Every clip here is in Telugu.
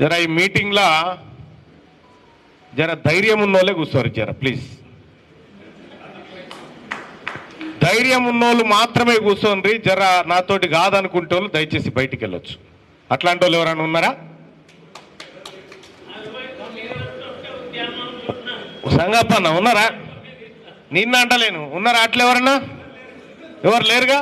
జర ఈ మీటింగ్లో జర ధైర్యం ఉన్నోళ్ళే కూర్చోరు జర ప్లీజ్. ధైర్యం ఉన్నోళ్ళు మాత్రమే కూర్చోండి జర నాతోటి కాదనుకుంటే వాళ్ళు దయచేసి బయటికి వెళ్ళొచ్చు అట్లాంటి వాళ్ళు ఎవరైనా ఉన్నారా? సంగప్పన్న ఉన్నారా? నిన్న అంటలేను ఉన్నారా అట్లా ఎవరన్నా? ఎవరు లేరుగా?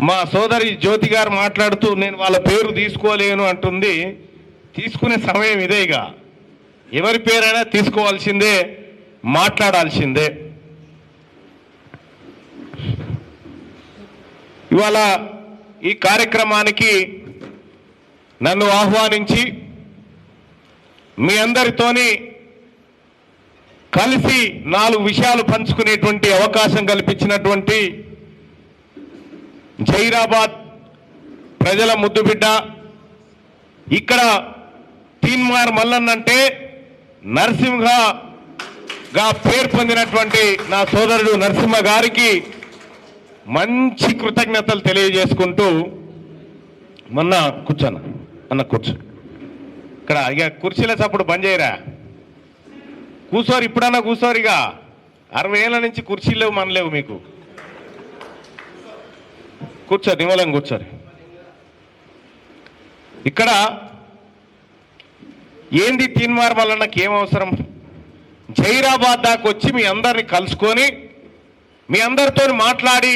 మా సోదరి జ్యోతి గారు మాట్లాడుతూ నేను వాళ్ళ పేరు తీసుకోలేను అంటుంది. తీసుకునే సమయం ఇదేగా. ఎవరి పేరైనా తీసుకోవాల్సిందే మాట్లాడాల్సిందే. ఇవాళ ఈ కార్యక్రమానికి నన్ను ఆహ్వానించి మీ అందరితోని కలిసి నాలుగు విషయాలు పంచుకునేటువంటి అవకాశం కల్పించినటువంటి జైరాబాద్ ప్రజల ముద్దుబిడ్డ ఇక్కడ తీన్మార్ మల్లన్న అంటే నరసింహగా పేరు పొందినటువంటి నా సోదరుడు నరసింహ గారికి మంచి కృతజ్ఞతలు తెలియజేసుకుంటూ మొన్న కూర్చోన్న అన్న కూర్చో. ఇక్కడ ఇక కుర్చీల చప్పుడు బంద్ చేయరా? కూర్చోరు ఇప్పుడన్నా కూర్చోరు ఇక. అరవై ఏళ్ళ నుంచి కుర్చీలు లేవు మనలేవు మీకు. కూర్చోరు నిమ్మలం కూర్చోరు ఇక్కడ ఏంది తీన్మార్ నాకు ఏం అవసరం? జైరాబాద్ దాకా వచ్చి మీ అందరిని కలుసుకొని మీ అందరితో మాట్లాడి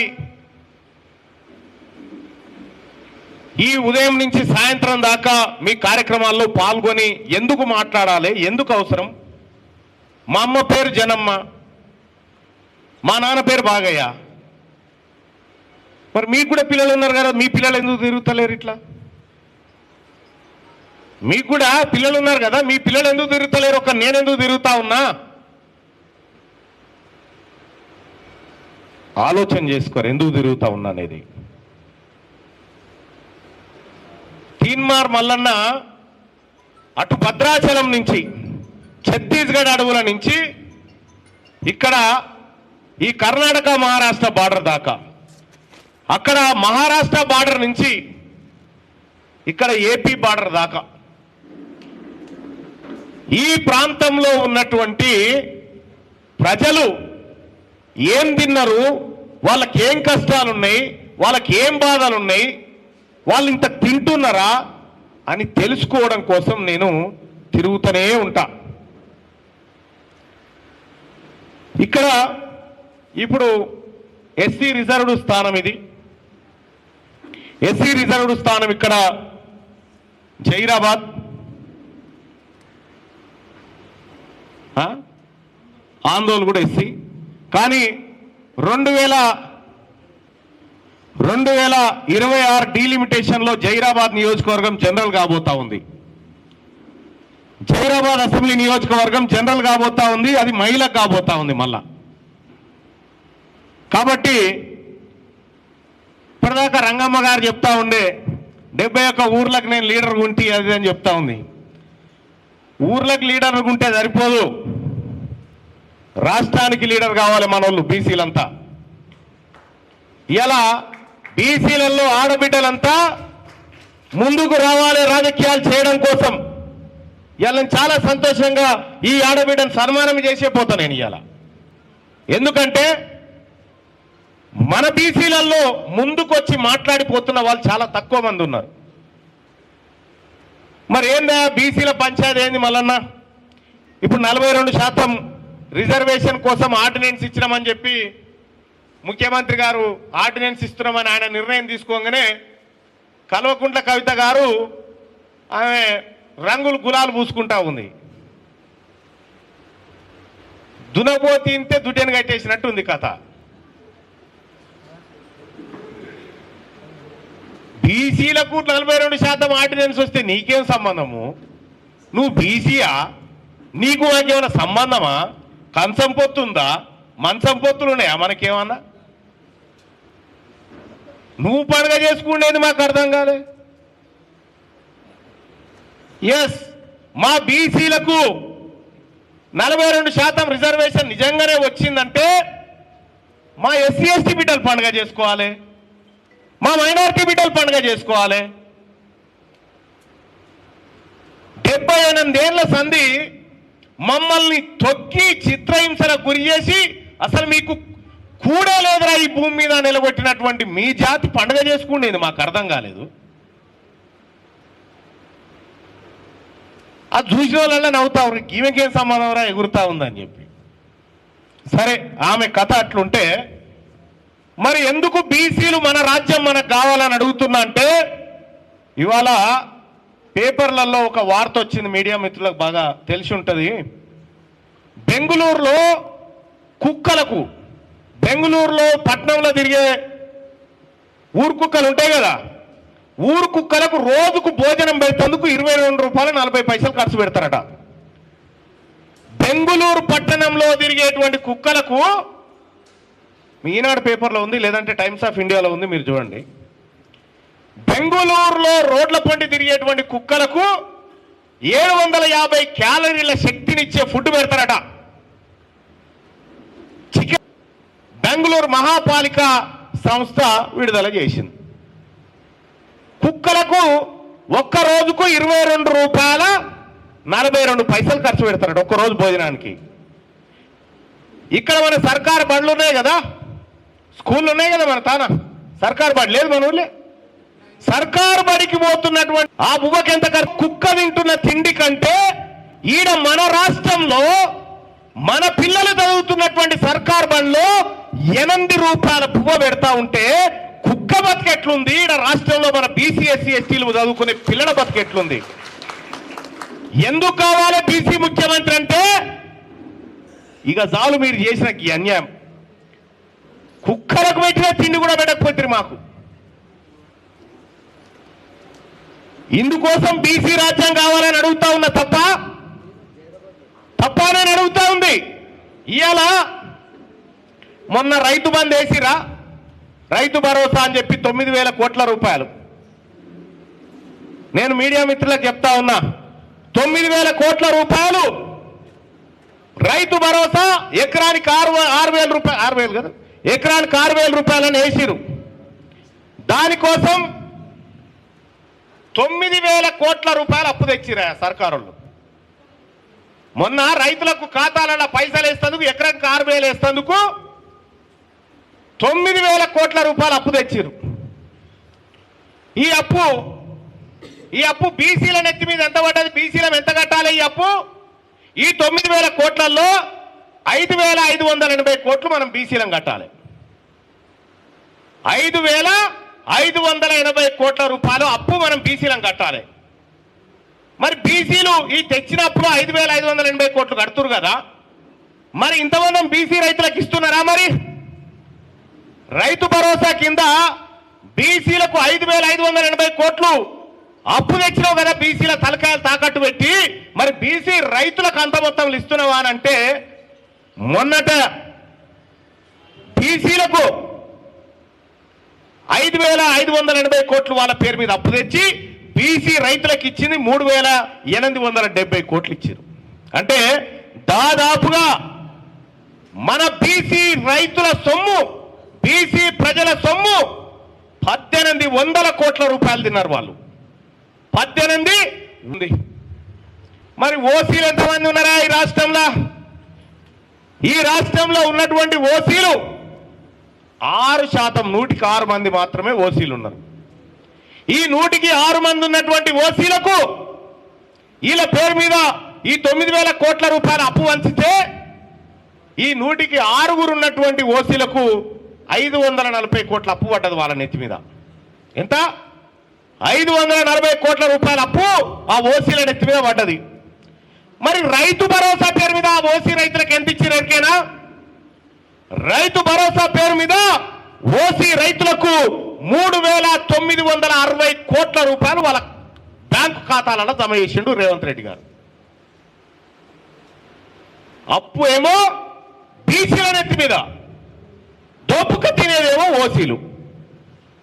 ఈ ఉదయం నుంచి సాయంత్రం దాకా మీ కార్యక్రమాల్లో పాల్గొని ఎందుకు మాట్లాడాలి? ఎందుకు అవసరం? మా అమ్మ పేరు జనమ్మ మా నాన్న పేరు బాగయ్య. మరి మీకు కూడా పిల్లలు ఉన్నారు కదా మీ పిల్లలు ఎందుకు తిరుగుతలేరు ఇట్లా? మీకు కూడా పిల్లలు ఉన్నారు కదా మీ పిల్లలు ఎందుకు తిరుగుతలేరు? ఒక నేను ఎందుకు తిరుగుతా ఉన్నా? ఆలోచన చేసుకోరు ఎందుకు తిరుగుతా ఉన్నా అనేది. తీన్మార్ మల్లన్న అటు భద్రాచలం నుంచి ఛత్తీస్గఢ్ అడవుల నుంచి ఇక్కడ ఈ కర్ణాటక మహారాష్ట్ర బార్డర్ దాకా అక్కడ మహారాష్ట్ర బార్డర్ నుంచి ఇక్కడ ఏపీ బార్డర్ దాకా. ఈ ప్రాంతంలో ఉన్నటువంటి ప్రజలు ఏం తిన్నారు? వాళ్ళకి ఏం కష్టాలు ఉన్నాయి వాళ్ళకి ఏం బాధలు ఉన్నాయి వాళ్ళు ఇంత తింటున్నారా? అని తెలుసుకోవడం కోసం నేను తిరుగుతూనే ఉంటా. ఇక్కడ ఇప్పుడు ఎస్సీ రిజర్వ్డ్ స్థానం ఇది. ఎస్సీ రిజర్వ్డ్ స్థానం ఇక్కడ జైరాబాద్. ఆందోళన కూడా ఎస్సీ. కానీ రెండు వేల రెండు వేల ఇరవై ఆరు డీలిమిటేషన్లో జైరాబాద్ నియోజకవర్గం జనరల్ కాబోతా ఉంది. జైరాబాద్ అసెంబ్లీ నియోజకవర్గం జనరల్ కాబోతా ఉంది అది మహిళకు కాబోతా ఉంది మళ్ళా. కాబట్టి ఇప్పటిదాకా రంగమ్మ గారు చెప్తా ఉండే డెబ్బై ఒక్క ఊర్లకు నేను లీడర్ ఉంటి అది అని చెప్తా ఉంది. ఊర్లకు లీడర్ ఉంటే సరిపోదు. రాష్ట్రానికి లీడర్ కావాలి మన వాళ్ళు బీసీలంతా. ఇలా బీసీలలో ఆడబిడ్డలంతా ముందుకు రావాలి రాజకీయాలు చేయడం కోసం. ఇలా చాలా సంతోషంగా ఈ ఆడబిడ్డను సన్మానం చేసే పోతా నేను ఇవాళ ఎందుకంటే మన బీసీలలో ముందుకొచ్చి మాట్లాడిపోతున్న వాళ్ళు చాలా తక్కువ మంది ఉన్నారు. మరి ఏందా బీసీల పంచాయతీ ఏంది మల్లన్న? ఇప్పుడు నలభై రెండు శాతం రిజర్వేషన్ కోసం ఆర్డినెన్స్ ఇచ్చినామని చెప్పి ముఖ్యమంత్రి గారు ఆర్డినెన్స్ ఇస్తున్నామని ఆయన నిర్ణయం తీసుకోగానే కల్వకుంట్ల కవిత గారు ఆమె రంగులు గులాలు పూసుకుంటా ఉంది. దునబోతి ఇంతే దుడ్డెను కట్టేసినట్టు ఉంది కథ. బీసీలకు నలభై రెండు శాతం ఆర్డినెన్స్ వస్తే నీకేం సంబంధము? నువ్వు బీసీయా నీకు నాకేమైనా సంబంధమా? కంచం పొత్తుందా? మంచం పొత్తులు ఉన్నాయా మనకేమన్నా? నువ్వు పండుగ చేసుకునేది మాకు అర్థం కాలే. ఎస్ మా బీసీలకు నలభై రెండు శాతం రిజర్వేషన్ నిజంగానే వచ్చిందంటే మా ఎస్సీ ఎస్టీ బిడ్డలు పండుగ చేసుకోవాలి. మా మైనార్టీ బిడ్డలు పండుగ చేసుకోవాలి. డెబ్బై ఎనిమిదేళ్ళ సంధి మమ్మల్ని తొక్కి చిత్రహింసలకు గురి చేసి అసలు మీకు కూడా లేదురా ఈ భూమి మీద నిలబెట్టినటువంటి మీ జాతి పండుగ చేసుకుండేది మాకు అర్థం కాలేదు. అది చూసిన వాళ్ళ నవ్వుతావు ఈమెకేం సంబంధం రా ఎగురుతా ఉందని చెప్పి. సరే ఆమె కథ అట్లుంటే మరి ఎందుకు బీసీలు మన రాజ్యం మనకు కావాలని అడుగుతున్నా అంటే ఇవాళ పేపర్లలో ఒక వార్త వచ్చింది మీడియా మిత్రులకు బాగా తెలిసి ఉంటుంది. బెంగుళూరులో కుక్కలకు బెంగుళూరులో పట్నంలో తిరిగే ఊరు కుక్కలు ఉంటాయి కదా ఊరు కుక్కలకు రోజుకు భోజనం పెడతందుకు ఇరవై రెండు రూపాయలు నలభై పైసలు ఖర్చు పెడతారట. బెంగుళూరు పట్టణంలో తిరిగేటువంటి కుక్కలకు ఈనాడు పేపర్లో ఉంది లేదంటే టైమ్స్ ఆఫ్ ఇండియాలో ఉంది మీరు చూడండి. బెంగళూరులో రోడ్ల పండి తిరిగేటువంటి కుక్కలకు ఏడు వందల యాభై క్యాలరీల శక్తినిచ్చే ఫుడ్ పెడతారట. చికెన్ బెంగళూరు మహాపాలిక సంస్థ విడుదల చేసింది. కుక్కలకు ఒక్క రోజుకు ఇరవై రెండు రూపాయల నలభై రెండు పైసలు ఖర్చు పెడతారట ఒక్క రోజు భోజనానికి. ఇక్కడ మన సర్కారు బండ్లు ఉన్నాయి కదా స్కూళ్ళు ఉన్నాయి కదా మన తాన? సర్కారు బడి లేదు మన ఊళ్ళే? సర్కారు బడికి పోతున్నటువంటి ఆ బువ్వకి ఎంత కుక్క తింటున్న తిండి కంటే ఈడ మన రాష్ట్రంలో మన పిల్లలు చదువుతున్నటువంటి సర్కార్ బడిలో ఎనిమిది రూపాయల పువ్వ పెడతా ఉంటే కుక్క బతికెట్లుంది? ఈడ రాష్ట్రంలో మన బీసీఎస్సీ ఎస్టీలు చదువుకునే పిల్లల బతికెట్లుంది? ఎందుకు కావాలి బీసీ ముఖ్యమంత్రి అంటే? ఇక చాలు మీరు చేసిన ఈ అన్యాయం. కుక్కలకు పెట్టిన తిండి కూడా పెట్టకపోతే మాకు. ఇందుకోసం బీసీ రాజ్యం కావాలని అడుగుతా ఉన్న తప్ప తప్ప నేను అడుగుతా ఉంది. ఇవాళ మొన్న రైతు బంద్ వేసిరా రైతు భరోసా అని చెప్పి తొమ్మిది వేల కోట్ల రూపాయలు. నేను మీడియా మిత్రులకు చెప్తా ఉన్నా తొమ్మిది వేల కోట్ల రూపాయలు రైతు భరోసా ఎకరానికి ఆరు ఆరు వేల రూపాయలు ఆరు వేలు కదా? ఎకరానికి ఆరు వేల రూపాయలని వేసిరు దానికోసం తొమ్మిది వేల కోట్ల రూపాయలు అప్పు తెచ్చిరా సర్కారులు. మొన్న రైతులకు ఖాతాలలో పైసలు వేస్తందుకు ఎకరానికి ఆరు వేలు వేస్తందుకు తొమ్మిది వేల కోట్ల రూపాయలు అప్పు తెచ్చిరు ఈ అప్పు ఈ అప్పు బీసీల నెత్తి మీద ఎంత పడ్డది? బీసీల ఎంత కట్టాలి ఈ అప్పు? ఈ తొమ్మిది వేల కోట్లలో ఐదు వేల ఐదు వందల ఎనభై కోట్లు మనం బీసీలం కట్టాలి. ఐదు వేల ఐదు వందల ఎనభై కోట్ల రూపాయలు అప్పు మనం బీసీలం కట్టాలి. మరి బీసీలు ఈ తెచ్చినప్పుడు ఐదు వేల ఐదు వందల ఎనభై కోట్లు కడుతురు కదా. మరి ఇంతమంది బీసీ రైతులకు ఇస్తున్నారా మరి? రైతు భరోసా కింద బీసీలకు ఐదు వేల ఐదు వందల ఎనభై కోట్లు అప్పు తెచ్చినావు కదా బీసీల తలకాయలు తాకట్టు పెట్టి. మరి బీసీ రైతులకు అంత మొత్తం ఇస్తున్నావా అంటే మొన్నట బీసీలకు ఐదు వేల ఐదు వందల ఎనభై కోట్లు వాళ్ళ పేరు మీద అప్పు తెచ్చి బీసీ రైతులకు ఇచ్చింది మూడు వేల ఎనిమిది వందల డెబ్బై కోట్లు ఇచ్చారు. అంటే దాదాపుగా మన బీసీ రైతుల సొమ్ము బీసీ ప్రజల సొమ్ము పద్దెనిమిది వందల కోట్ల రూపాయలు తిన్నారు వాళ్ళు. పద్దెనిమిది ఉంది. మరి ఓసీలు ఎంతమంది ఉన్నారా ఈ రాష్ట్రంలో? ఈ రాష్ట్రంలో ఉన్నటువంటి ఓసీలు ఆరు శాతం నూటికి ఆరు మంది మాత్రమే ఓసీలు ఉన్నారు. ఈ నూటికి ఆరు మంది ఉన్నటువంటి ఓసీలకు వీళ్ళ పేరు మీద ఈ తొమ్మిది వేల కోట్ల రూపాయల అప్పు వంచితే ఈ నూటికి ఆరుగురు ఉన్నటువంటి ఓసీలకు ఐదు వందల నలభై కోట్ల అప్పు పడ్డది వాళ్ళ నెత్తి మీద. ఎంత? ఐదు వందల నలభై కోట్ల రూపాయల అప్పు ఆ ఓసీల నెత్తి మీద పడ్డది. మరి రైతు భరోసా పేరు మీద ఆ ఓసీ రైతులకు ఎంత ఇచ్చిన ఎరికేనా రైతు భరోసా పేరు మీద ఓసీ రైతులకు మూడు వేల తొమ్మిది వందల అరవై కోట్ల రూపాయలు వాళ్ళ బ్యాంకు ఖాతాలలో జమ చేసిండు రేవంత్ రెడ్డి గారు. అప్పు ఏమో బీసీల నెత్తి మీద దోపుక తినేదేమో ఓసీలు.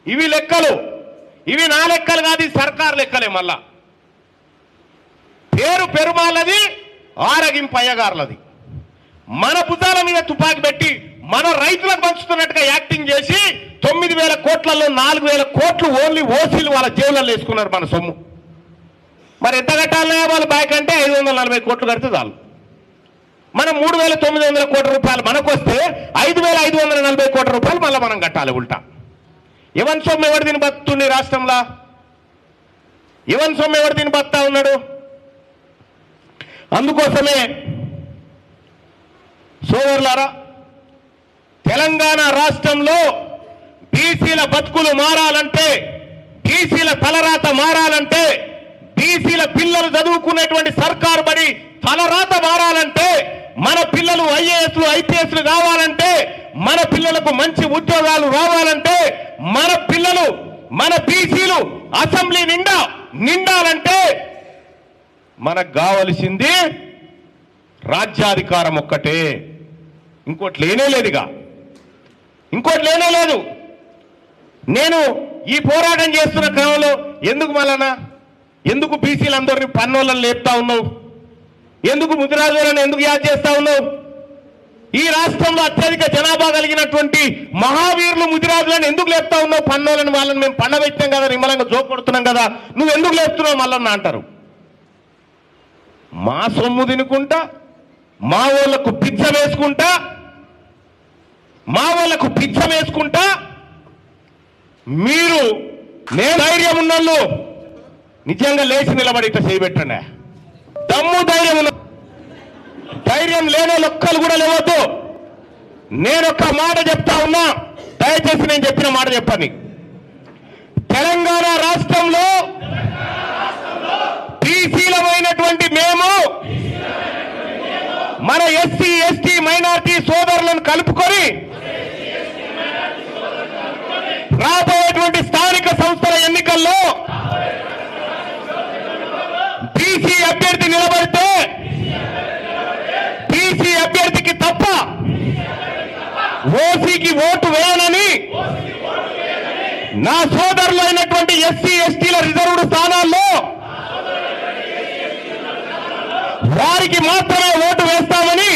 ఇవి లెక్కలు. ఇవి నా లెక్కలు కాదు సర్కారు సర్కార్ లెక్కలే మళ్ళా. పేరు పెరుమాళ్ళది ఆరగింపు అయ్యగారులది. మన భుజాల మీద తుపాకి పెట్టి మన రైతులకు పంచుతున్నట్టుగా యాక్టింగ్ చేసి తొమ్మిది వేల కోట్లలో నాలుగు వేల కోట్లు ఓన్లీ ఓసీలు వాళ్ళ జేబులలో వేసుకున్నారు మన సొమ్ము. మరి ఎంత కట్టాలన్నా వాళ్ళ బ్యాక్ అంటే ఐదు వందల నలభై కోట్లు కడితే చాలు. మనం మూడు వేల తొమ్మిది వందల కోట్ల రూపాయలు మనకు వస్తే ఐదు వేల ఐదు వందల నలభై కోట్ల రూపాయలు మళ్ళీ మనం కట్టాలి ఉల్టా. ఎవరి సొమ్ము ఎవరు దీని బతుంది రాష్ట్రంలో? ఎవరి సొమ్ము ఎవరు దీని బతా ఉన్నాడు? అందుకోసమే సోదరులారా తెలంగాణ రాష్ట్రంలో బీసీల బతుకులు మారాలంటే బీసీల తలరాత మారాలంటే బీసీల పిల్లలు చదువుకునేటువంటి సర్కారు బడి తలరాత మారాలంటే మన పిల్లలు ఐఏఎస్లు ఐపీఎస్లు కావాలంటే మన పిల్లలకు మంచి ఉద్యోగాలు రావాలంటే మన పిల్లలు మన బీసీలు అసెంబ్లీ నిండా నిండాలంటే మనకు కావలసింది రాజ్యాధికారం ఒక్కటే. ఇంకోటి లేనే లేదుగా. ఇంకోటి లేనే లేదు. నేను ఈ పోరాటం చేస్తున్న క్రమంలో ఎందుకు మళ్ళనా ఎందుకు బీసీలందరినీ పన్నోళ్ళని లేపుతా ఉన్నావు? ఎందుకు ముదిరాజులను ఎందుకు యాద్ చేస్తా ఉన్నావు? ఈ రాష్ట్రంలో అత్యధిక జనాభా కలిగినటువంటి మహావీరులు ముదిరాజులను ఎందుకు లేపుతా ఉన్నావు? పన్నోళ్ళని వాళ్ళని మేము పండబెట్టాం కదా నిమ్మలంగా జోకొడుతున్నాం కదా. నువ్వు ఎందుకు లేపుతున్నావు మళ్ళన్న అంటారు. మా సొమ్ము తినుకుంటా మా వాళ్ళకు పిచ్చ వేసుకుంటా మా వాళ్ళకు పిచ్చం వేసుకుంటా మీరు నేను ధైర్యం ఉన్నోళ్ళు నిజంగా లేచి నిలబడి ఇట్లా చేయబెట్టండి. దమ్ము ధైర్యం ఉన్న ధైర్యం లేని లొక్కలు ఒక్కరు కూడా లేవద్దు. నేను ఒక్క మాట చెప్తా ఉన్నా దయచేసి నేను చెప్పిన మాట చెప్పండి. తెలంగాణ రాష్ట్రంలో బీసీలమైనటువంటి మేము మన ఎస్సీ ఎస్టీ మైనార్టీ సోదరులను కలుపుకొని రాబోయేటువంటి స్థానిక సంస్థల ఎన్నికల్లో బీసీ అభ్యర్థి నిలబడితే బీసీ అభ్యర్థికి తప్ప ఓసీకి ఓటు వేయనని నా సోదరులు అయినటువంటి ఎస్సీ ఎస్టీల రిజర్వ్డ్ స్థానాల్లో వారికి మాత్రమే ఓటు వేస్తామని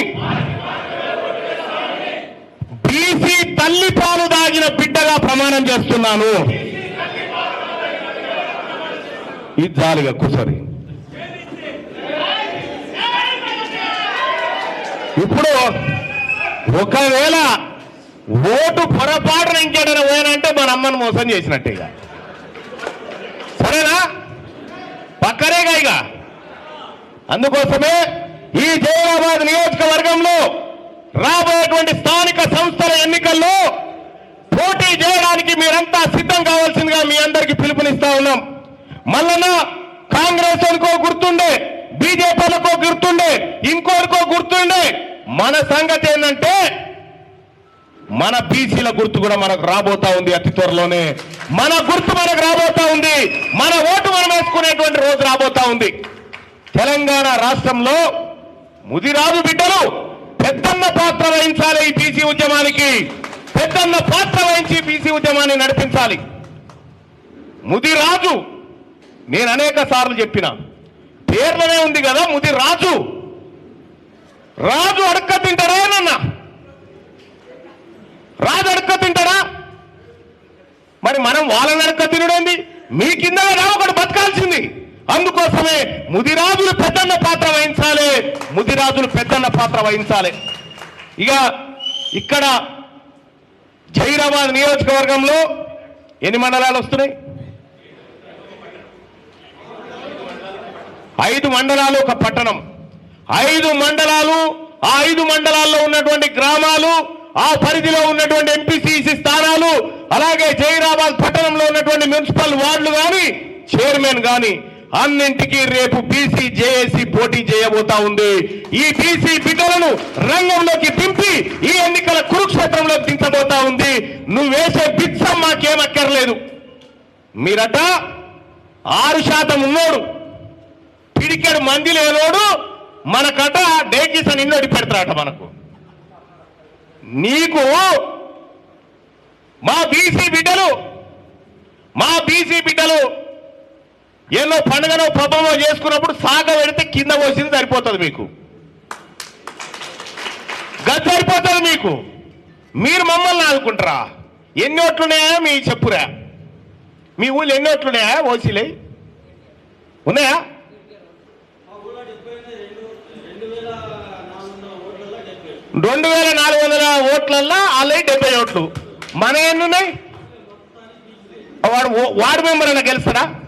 బీసీ తల్లి పాలు దాగిన బిడ్డగా ప్రమాణం చేస్తున్నాను. ఇది జాలిగా కుసరి. ఇప్పుడు ఒకవేళ ఓటు పొరపాటున ఇంకేడైనా పోయానంటే మన అమ్మను మోసం చేసినట్టే ఇక. సరేనా? పక్కనేగా ఇక. అందుకోసమే ఈ జైరాబాద్ నియోజకవర్గంలో రాబోయేటువంటి స్థానిక సంస్థల ఎన్నికల్లో పోటీ చేయడానికి మీరంతా సిద్ధం కావాల్సిందిగా మీ అందరికి పిలుపునిస్తా ఉన్నాం. మళ్ళన కాంగ్రెస్ అనుకో గుర్తుండే బీజేపీలకో గుర్తుండే ఇంకోరికో గుర్తుండే. మన సంగతి ఏంటంటే మన బీసీల గుర్తు కూడా మనకు రాబోతా ఉంది అతి త్వరలోనే. మన గుర్తు మనకు రాబోతా ఉంది. మన ఓటు మనం వేసుకునేటువంటి రోజు రాబోతా ఉంది. తెలంగాణ రాష్ట్రంలో ముదిరాజు బిడ్డలు. పెద్దన్న పాత్ర వహించాలి ఈ బీసీ ఉద్యమానికి. పెద్దన్న పాత్ర వహించి బీసీ ఉద్యమాన్ని నడిపించాలి. ముదిరాజు నేను అనేక సార్లు చెప్పిన పేర్లనే ఉంది కదా ముదిరాజు. రాజు అడక్క తింటారా ఏనన్నా రాజు అడక్క తింటారా మరి మనం వాళ్ళని అడక్క తినడేంది? మీ కింద రా ఒకటి బతకాల్సింది. అందుకోసమే ముదిరాజులు పెద్దన్న పాత్ర వహించాలి ముదిరాజులు పెద్దన్న పాత్ర వహించాలి. ఇక ఇక్కడ జైరాబాద్ నియోజకవర్గంలో ఎన్ని మండలాలు వస్తున్నాయి? ఐదు మండలాలు ఒక పట్టణం. ఐదు మండలాలు ఆ ఐదు మండలాల్లో ఉన్నటువంటి గ్రామాలు ఆ పరిధిలో ఉన్నటువంటి ఎంపీసీసీ స్థానాలు అలాగే జైరాబాద్ పట్టణంలో ఉన్నటువంటి మున్సిపల్ వార్డులు కానీ చైర్మన్ కానీ అన్నింటికి రేపు బీసీ జేఏసీ పోటీ చేయబోతా ఉంది. ఈ బీసీ బిడ్డలను రంగంలోకి దింపి ఈ ఎన్నికల కురుక్షేత్రంలో దించబోతా ఉంది. నువ్వేసే బిచ్చం మాకేమక్కర్లేదు. మీరట ఆరు శాతం ఉన్నోడు పిడికెడు మంది లేనోడు మనకట డేకిస నిన్నోడి పెడతారట మనకు. నీకు మా బీసీ బిడ్డలు మా బీసీ బిడ్డలు ఎన్నో పండుగనో పబ్బమో చేసుకున్నప్పుడు సాగ పెడితే కింద పోసింది సరిపోతుంది మీకు. గది సరిపోతుంది మీకు. మీరు మమ్మల్ని ఆదుకుంటారా? ఎన్ని ఓట్లున్నాయా? మీ చెప్పురా. మీ ఊళ్ళు ఎన్ని ఓట్లున్నాయా? ఓసీలే. ఉన్నాయా? రెండు వేల నాలుగు వందల ఓట్లల్లో ఆల్రెడీ డెబ్బై ఓట్లు. మన ఎన్ని ఉన్నాయి? వాడు వార్డు మెంబర్ అయినా గెలుస్తారా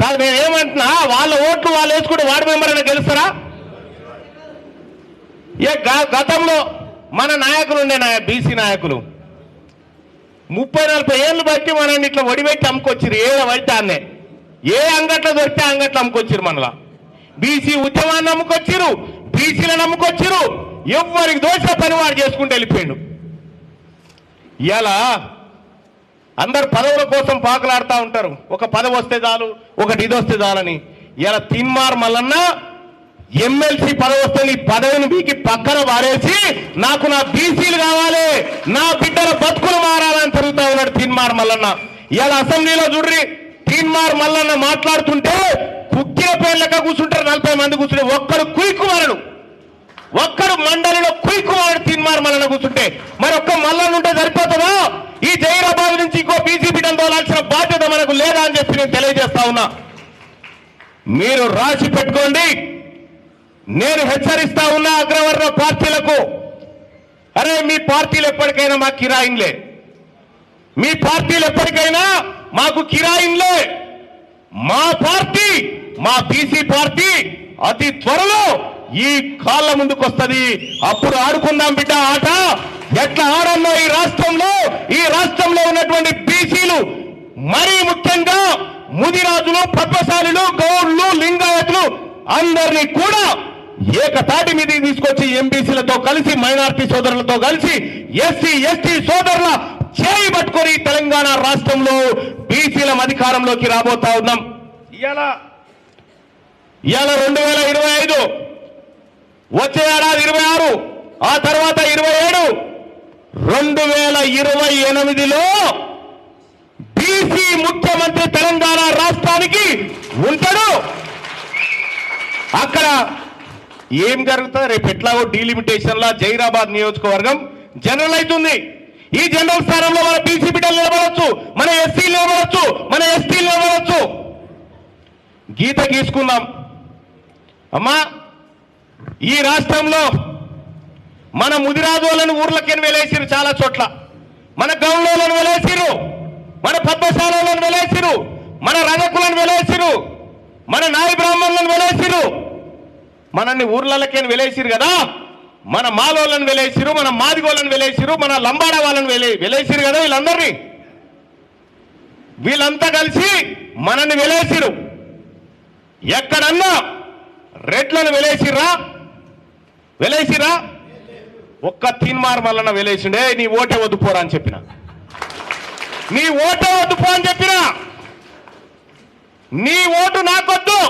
కాదు నేను ఏమంటున్నా వాళ్ళ ఓట్లు వాళ్ళు వేసుకుంటే వార్డు మెంబర్ అయినా గెలుస్తారా? ఏ గ- గతంలో మన నాయకులు ఉండే నాయ బీసీ నాయకులు. ముప్పై నలభై ఏళ్ళు బట్టి మనల్ని ఇట్లా ఒడిపెట్టి అమ్ముకొచ్చారు ఏ పడితే అన్నే ఏ అంగట్లో దొరికితే అంగట్లు అంగట్లో మనలా బీసీ ఉద్యమాన్ని నమ్ముకొచ్చిరు బీసీలను నమ్ముకొచ్చిరు ఎవరికి దోష పని వాడు చేసుకుంటూ వెళ్ళిపోయాడు. ఇలా అందరు పదవుల కోసం పాకులాడుతూ ఉంటారు. ఒక పదవి వస్తే చాలు ఒకటి ఇది వస్తే చాలని. ఇలా తిన్మార్ మల్లన్న ఎమ్మెల్సీ పదవి వస్తే నీ పదవిని మీకు పక్కన వారేసి నాకు నా బీసీలు కావాలి నా బిడ్డల బతుకులు మారాలని తిరుగుతా ఉన్నాడు తిన్మార్ మల్లన్న. ఇలా అసెంబ్లీలో చూడ్రి తిన్మార్ మల్లన్న మాట్లాడుతుంటే కుక్కిన పేర్లక కూర్చుంటారు నలభై మంది కూర్చుంటే ఒక్కడు కుయికుమారుడు. ఒక్కడు మండలిలో కుయికుమారుడు తిన్మార్ మల్లన్న కూర్చుంటే. మరి ఒక్క మల్లన్న ఉంటే సరిపోతుందా? ఈ జైరాబాద్ నుంచి ఇంకో బీసీ బిడ్డను తోలాల్సిన బాధ్యత మనకు లేదా అని చెప్పి నేను తెలియజేస్తా ఉన్నా. మీరు రాసి పెట్టుకోండి. నేను హెచ్చరిస్తా ఉన్నా అగ్రవర్ణ పార్టీలకు. అరే మీ పార్టీలు ఎప్పటికైనా మాకు కిరాయిన్లే. మీ పార్టీలు ఎప్పటికైనా మాకు కిరాయిన్లే. మా పార్టీ మా బీసీ పార్టీ అతి త్వరలో ఈ కాళ్ళ ముందుకు వస్తుంది అప్పుడు ఆడుకుందాం బిడ్డ ఆట. ఎట్లా ఆడన్నో ఈ రాష్ట్రంలో? ఈ రాష్ట్రంలో ఉన్నటువంటి బీసీలు మరీ ముఖ్యంగా ముదిరాజులు పద్మశాలులు గౌడ్లు లింగాయతులు అందరినీ కూడా ఏకతాటి మీదకి తీసుకొచ్చి ఎంబీసీలతో కలిసి మైనారిటీ సోదరులతో కలిసి ఎస్సీ ఎస్టీ సోదరుల చేయి పట్టుకొని తెలంగాణ రాష్ట్రంలో బీసీల అధికారంలోకి రాబోతా ఉన్నాం. ఇవాళ ఇవాళ రెండు వేల ఇరవై ఐదు వచ్చే ఏడాది ఇరవై ఆరు ఆ తర్వాత ఇరవై ఏడు. రెండు వేల ఇరవై ఎనిమిదిలో బీసీ ముఖ్యమంత్రి తెలంగాణ రాష్ట్రానికి ఉంటాడు. అక్కడ ఏం జరుగుతుంది రేపు ఎట్లాగో డీలిమిటేషన్ లా జైరాబాద్ నియోజకవర్గం జనరల్ అవుతుంది. ఈ జనరల్ స్థానంలో మన బీసీ బిడ్డలు నిలబడవచ్చు మన ఎస్సీలు నిలబడవచ్చు మన ఎస్టీలు నిలబడవచ్చు గీత గీసుకుందాం. అమ్మా ఈ రాష్ట్రంలో మన ముదిరాజులను ఊర్లకెన్ వెలేసిరు చాలా చోట్ల. మన గౌళ్ళలను వెలేసిరు మన పద్మశాలను వెలేసిరు మన రజకులను వెలేసిరు మన నాయ బ్రాహ్మణులను వెలేసిరు మనల్ని ఊర్లకెన్ వెలేసిరు కదా. మన మాలోళ్ళని వెలేసిరు మన మాదిగోళ్ళను వెలేసిరు మన లంబాడ వాళ్ళని వెలే వెలేసిరు కదా వీళ్ళందరినీ. వీళ్ళంతా కలిసి మనల్ని వెలేసిరు ఎక్కడన్నా రెడ్లను వెలేసిర్రా? వెలేసిరా? ఒక్క తీన్మార్ మల్లన వెలేసిండే నీ ఓటే వద్దు పోరా అని చెప్పిన. నీ ఓటే వద్దు పో అని చెప్పిన. నీ ఓటు నాకొద్దు.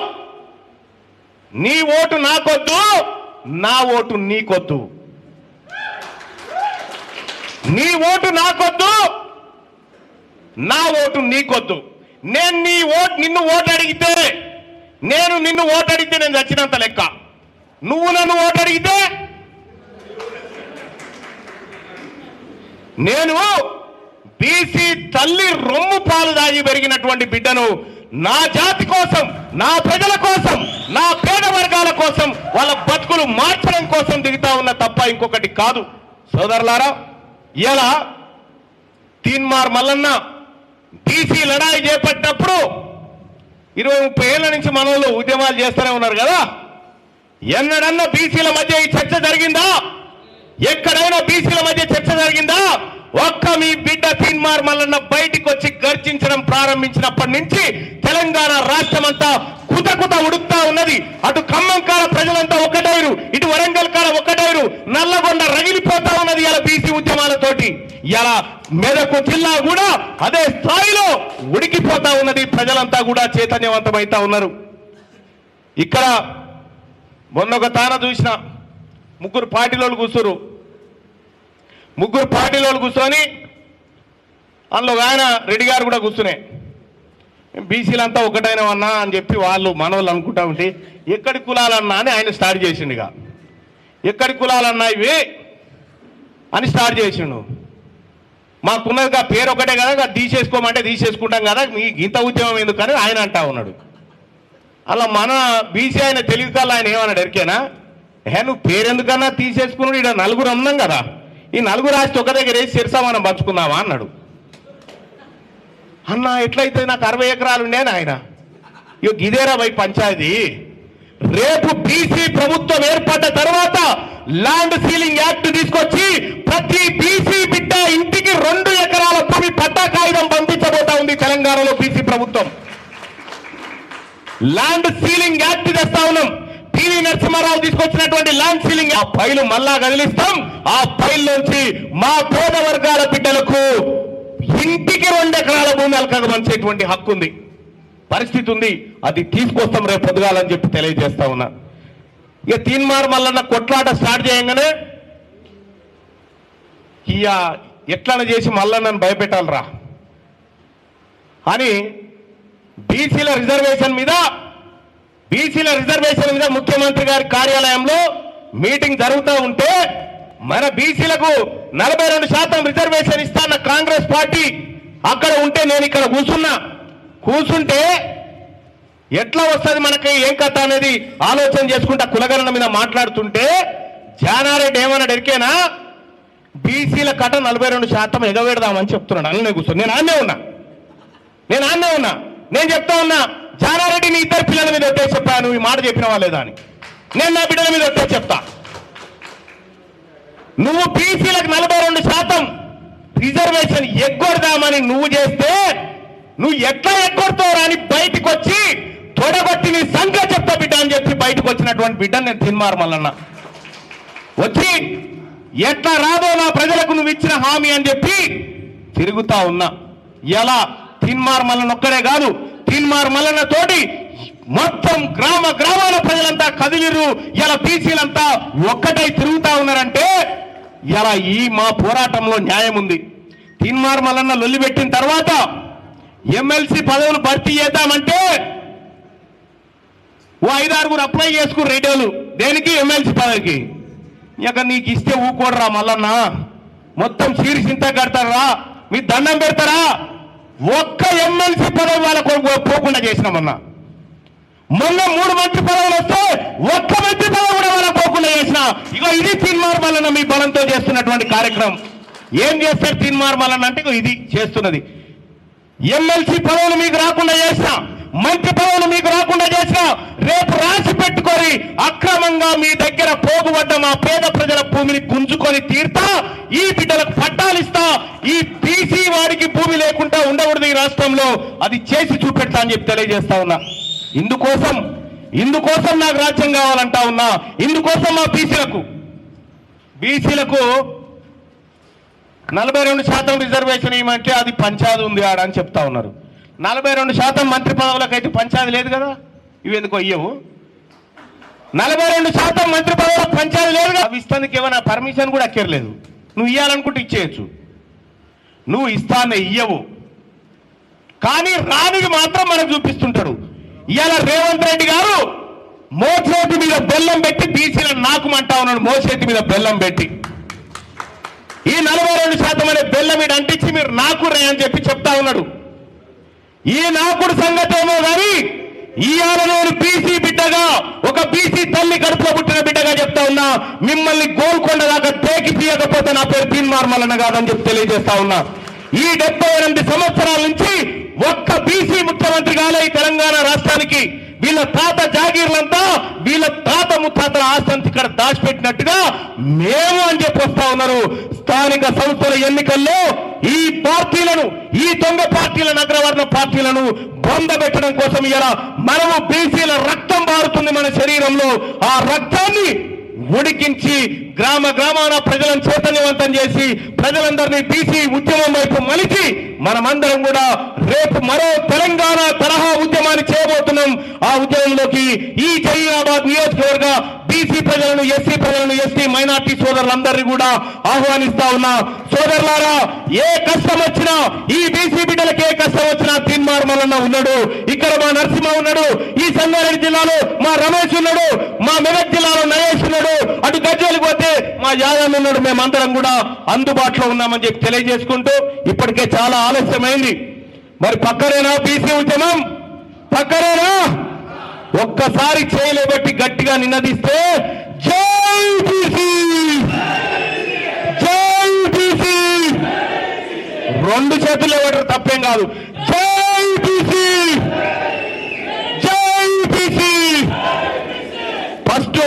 నీ ఓటు నాకొద్దు. నా ఓటు నీకొద్దు. నీ ఓటు నాకొద్దు. నా ఓటు నీకొద్దు. నేను నీ ఓటు నిన్ను ఓటు అడిగితే నేను నిన్ను ఓటు అడిగితే నేను చచ్చినంత లెక్క. నువ్వు నన్ను ఓటు అడిగితే? నేను బీసీ తల్లి రొమ్ము పాలు దాగి పెరిగినటువంటి బిడ్డను నా జాతి కోసం నా ప్రజల కోసం నా పేద వర్గాల కోసం వాళ్ళ బతుకులు మార్చడం కోసం దిగుతా ఉన్న తప్ప ఇంకొకటి కాదు. సోదరులారా ఇలా తీన్మార్ మల్లన్న బీసీ లడాయి చేపట్టినప్పుడు ఇరవై ముప్పై ఏళ్ళ నుంచి మనోళ్ళు ఉద్యమాలు చేస్తూనే ఉన్నారు కదా. ఎన్నడన్నా బీసీల మధ్య ఈ చర్చ జరిగిందా? ఎక్కడైనా బీసీల మధ్య చర్చ జరిగిందా? ఒక్క మీ బిడ్డ తీన్మార్ మల్లన్న బయటికి వచ్చి గర్జించడం ప్రారంభించినప్పటి నుంచి తెలంగాణ రాష్ట్రం అంతా కుత కుత ఉడుకుతా ఉన్నది. అటు ఖమ్మం కాడ ప్రజలంతా ఒకటైరు ఇటు వరంగల్ కాడ ఒకటైరు నల్లగొండ రగిలిపోతా ఉన్నది ఇలా బీసీ ఉద్యమాలతోటి. ఇలా మెదకు జిల్లా కూడా అదే స్థాయిలో ఉడికిపోతా ఉన్నది. ప్రజలంతా కూడా చైతన్యవంతమైతా ఉన్నారు. ఇక్కడ మొన్నొక తాన చూసిన ముగ్గురు పార్టీలోళ్ళు కూర్చోరు ముగ్గురు పార్టీలోళ్ళు కూర్చొని అందులో ఆయన రెడ్డి గారు కూడా కూర్చునే. బీసీలంతా ఒకటైనవన్నా అని చెప్పి వాళ్ళు మనవాళ్ళు అనుకుంటా ఉంటే ఎక్కడి కులాలన్నా అని ఆయన స్టార్ట్ చేసిండు ఇక. ఎక్కడి కులాలన్నా ఇవి అని స్టార్ట్ చేసిండు. మాకున్నది పేరు ఒకటే కదా తీసేసుకోమంటే తీసేసుకుంటాం కదా మీ ఇంత ఉద్యమం ఎందుకని ఆయన అంటా ఉన్నాడు. అలా మన బీసీ ఆయన తెలుగు ఆయన ఏమన్నాడు ఎరికేనా? హే నువ్వు పేరెందుకన్నా తీసేసుకున్నాడు ఇక్కడ నలుగురు ఉన్నాం కదా. ఈ నలుగురు రాసి ఒక దగ్గర వేసి శిరసా మనం పంచుకుందామా అన్నాడు. అన్న ఎట్లయితే నాకు అరవై ఎకరాలు ఉండేనా ఆయన ఇక గిదేరా బై పంచాయతీ. రేపు బీసీ ప్రభుత్వం ఏర్పడ్డ తర్వాత ల్యాండ్ సీలింగ్ యాక్ట్ తీసుకొచ్చి ప్రతి బీసీ బిడ్డ ఇంటికి రెండు ఎకరాల భూమి పట్టా కాగితం పంపించబోతా ఉంది తెలంగాణలో బీసీ ప్రభుత్వం. ల్యాండ్ సీలింగ్ యాక్ట్ తెస్తా ఉన్నాం. పివి నరసింహారావు తీసుకొచ్చినటువంటి ల్యాండ్ సీలింగ్ ఆ ఫైల్ మళ్ళా కదిలిస్తాం. ఆ ఫైల్ నుంచి మా పేద వర్గాల బిడ్డలకు ఇంటికి రెండు ఎకరాల భూమి అలకగమంచేటువంటి హక్కు ఉంది. పరిస్థితి ఉంది. అది తీసుకొస్తాం రేపు పొద్దుగాలని చెప్పి తెలియజేస్తా ఉన్నా. ఇక తీన్మార్ మల్లన్న కొట్లాట స్టార్ట్ చేయంగానే ఇక ఎట్లా చేసి మల్లన్నను భయపెట్టాలరా. అని బీసీల రిజర్వేషన్ మీద బీసీల రిజర్వేషన్ మీద ముఖ్యమంత్రి గారి కార్యాలయంలో మీటింగ్ జరుగుతూ ఉంటే మన బీసీలకు నలభై రెండు శాతం రిజర్వేషన్ ఇస్తాన్న కాంగ్రెస్ పార్టీ అక్కడ ఉంటే నేను ఇక్కడ కూర్చున్నా. కూర్చుంటే ఎట్లా వస్తుంది మనకి ఏం కథ అనేది ఆలోచన చేసుకుంటా కులగణన మీద మాట్లాడుతుంటే జానారెడ్డి ఏమన్నాడు ఎరికేనా? బీసీల కట నలభై రెండు శాతం ఎగవేడదామని చెప్తున్నాడు. అన్నీ కూర్చొని నేను ఆన్నే ఉన్నా. నేను ఆన్నే ఉన్నా. నేను చెప్తా ఉన్నా జానారెడ్డి నీ ఇద్దరు పిల్లల మీద ఒట్టే చెప్పా నువ్వు ఈ మాట చెప్పినవా లేదా అని నేను నా బిడ్డల మీద ఒట్టే చెప్తా. నువ్వు బీసీలకు నలభై రెండు శాతం రిజర్వేషన్ ఎగ్గొడదామని నువ్వు చేస్తే నువ్వు ఎట్లా ఎగ్గొడతావు అని బయటకు వచ్చి తొడగొట్టి నీ సంఖ్య చెప్తా బిడ్డ అని చెప్పి బయటకు వచ్చినటువంటి బిడ్డ నేను తిన్మారు మల్లన్న. వచ్చి ఎట్లా రాదో నా ప్రజలకు నువ్వు ఇచ్చిన హామీ అని చెప్పి తిరుగుతా ఉన్నా. ఎలా? తిన్మార్ మల్లన ఒక్కడే కాదు తిన్మార్ మల్లన్న తోటి మొత్తం గ్రామ గ్రామాల ప్రజలంతా కదిలిరు ఇలా బీసీలంతా ఒక్కటై తిరుగుతా ఉన్నారంటే ఇలా ఈ మా పోరాటంలో న్యాయం ఉంది. తిన్మార్ మల్లన్న లొల్లిపెట్టిన తర్వాత ఎమ్మెల్సీ పదవులు భర్తీ చేద్దామంటే ఓ ఐదారుగురు అప్లై చేసుకుని రేడియోలు దేనికి? ఎమ్మెల్సీ పదవికి. ఇక నీకు ఇస్తే ఊకోడరా మల్లన్న. మొత్తం సీరి చింత కడతారా? మీ దండం పెడతారా? ఒక్క ఎమ్మెల్సీ పదవి వాళ్ళకు పోకుండా చేసినామన్నా. మొన్న మూడు మంత్రి పదవులు వస్తే ఒక్క మంత్రి పదవి కూడా వాళ్ళకు పోకుండా చేసిన. ఇగో ఇది తిన్మార్ మల్లన్న మీ బలంతో చేస్తున్నటువంటి కార్యక్రమం. ఏం చేస్తారు తిన్మార్ మల్లన్న అంటే ఇగో ఇది చేస్తున్నది. ఎమ్మెల్సీ పదవులు మీకు రాకుండా చేసినా. మంత్రి పదవులు మీకు రాకుండా చేసిన రేపు రాసి పెట్టుకొని అక్రమంగా మీ దగ్గర పోగుబడ్డ మా పేద ప్రజల భూమిని గుంజుకొని తీర్తా ఈ బిడ్డలకు పట్టాలిస్తా ఈ బీసీ వాడికి భూమి లేకుండా ఉండకూడదు ఈ రాష్ట్రంలో. అది చేసి చూపెట్టా అని చెప్పి తెలియజేస్తా ఉన్నా. ఇందుకోసం ఇందుకోసం నాకు రాజ్యం కావాలంటా ఉన్నా. ఇందుకోసం మా బీసీలకు. బీసీలకు నలభై రెండు శాతం రిజర్వేషన్ ఏమంటే అది పంచాది ఉంది ఆడ అని చెప్తా ఉన్నారు. నలభై రెండు శాతం మంత్రి పదవులకు అయితే పంచాది లేదు కదా? ఇవి ఎందుకు అయ్యవు నలభై రెండు శాతం మంత్రి పదవులకు పంచాది లేదు కదా? అవి ఇస్తానికి ఏమైనా పర్మిషన్ కూడా అక్కర్లేదు. నువ్వు ఇవ్వాలనుకుంటే ఇచ్చేయచ్చు. నువ్వు ఇస్తానే ఇయ్యవు. కానీ రానిది మాత్రం మనకు చూపిస్తుంటాడు. ఇవాళ రేవంత్ రెడ్డి గారు మోచేతి మీద బెల్లం పెట్టి బీసీలను నాకుమంటా ఉన్నాడు మోచేతి మీద బెల్లం పెట్టి. ఈ నలభై రెండు శాతం అనే బెల్లం మీద అంటించి మీరు నాకు రే అని చెప్పి చెప్తా ఉన్నాడు. ఈ నాకుడు సంగతి ఏమో కానీ ఇవాళ నేను బీసీ బిడ్డగా ఒక బీసీ తల్లి కడుపులో పుట్టిన బిడ్డగా చెప్తా ఉన్నా మిమ్మల్ని గోల్కొండ దాకా తేకి తీయకపోతే నా పేరు తీన్మార్ కాదని చెప్పి తెలియజేస్తా ఉన్నా. ఈ డెబ్బై ఎనిమిది సంవత్సరాల నుంచి ఒక్క బీసీ ముఖ్యమంత్రి కాలే ఈ తెలంగాణ రాష్ట్రానికి. వీళ్ళ తాత జాగీర్లంతా వీళ్ళ తాత ముత్తాతల ఆస్తంతా ఇక్కడ దాచిపెట్టినట్టుగా మేము అని చెప్పి వస్తా ఉన్నారు. స్థానిక సంస్థల ఎన్నికల్లో ఈ పార్టీలను ఈ దొంగ పార్టీలను అగ్రవర్ణ పార్టీలను బొందబెట్టడం కోసం ఇలా మనము బీసీల రక్తం మారుతుంది మన శరీరంలో. ఆ రక్తాన్ని ఉడికించి గ్రామ గ్రామాన ప్రజలను చైతన్యవంతం చేసి ప్రజలందరినీ తీసి ఉద్యమం వైపు మలిచి మనమందరం కూడా రేపు మరో తెలంగాణ తరహా ఉద్యమాన్ని చేయబోతున్నాం. ఆ ఉద్యమంలోకి ఈ జహీరాబాద్ నియోజకవర్గ బీసీ ప్రజలను ఎస్సీ ప్రజలను ఎస్టీ మైనార్టీ సోదరులందరినీ కూడా ఆహ్వానిస్తా ఉన్నా. సోదరులారా ఏ కష్టం వచ్చినా ఈ బీసీ బిడ్డలకు ఏ కష్టం వచ్చినా దీన్ని ఉన్నాడు ఇక్కడ మా నరసింహ ఉన్నాడు ఈ సంగారెడ్డి జిల్లాలో మా రమేష్ ఉన్నాడు మా మెదక్ ఉన్నాడు అటు పోతే మా యాదవ్ మేమందరం కూడా అందుబాటులో ఉన్నామని చెప్పి తెలియజేసుకుంటూ ఇప్పటికే చాలా ఆలస్యమైంది. మరి పక్కనేనా బీసీ ఉద్యమం? పక్కనేనా? ఒక్కసారి చేయలేబట్టి గట్టిగా నిన్నదిస్తే జై బీసీ! జై బీసీ! రెండు చేతులు ఇవ్వడం తప్పేం కాదు. జై బీసీ! జై బీసీ! ఫస్ట్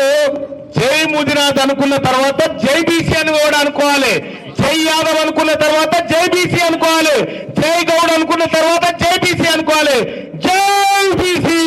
జై ముదినాథ్ అనుకున్న తర్వాత జై బీసీ అని కూడా అనుకోవాలి? జై యాదవ్ అనుకున్న తర్వాత జై బీసీ అనుకోవాలి. జై గౌడ్ అనుకున్న తర్వాత జై బీసీ అనుకోవాలి. జై బీసీ!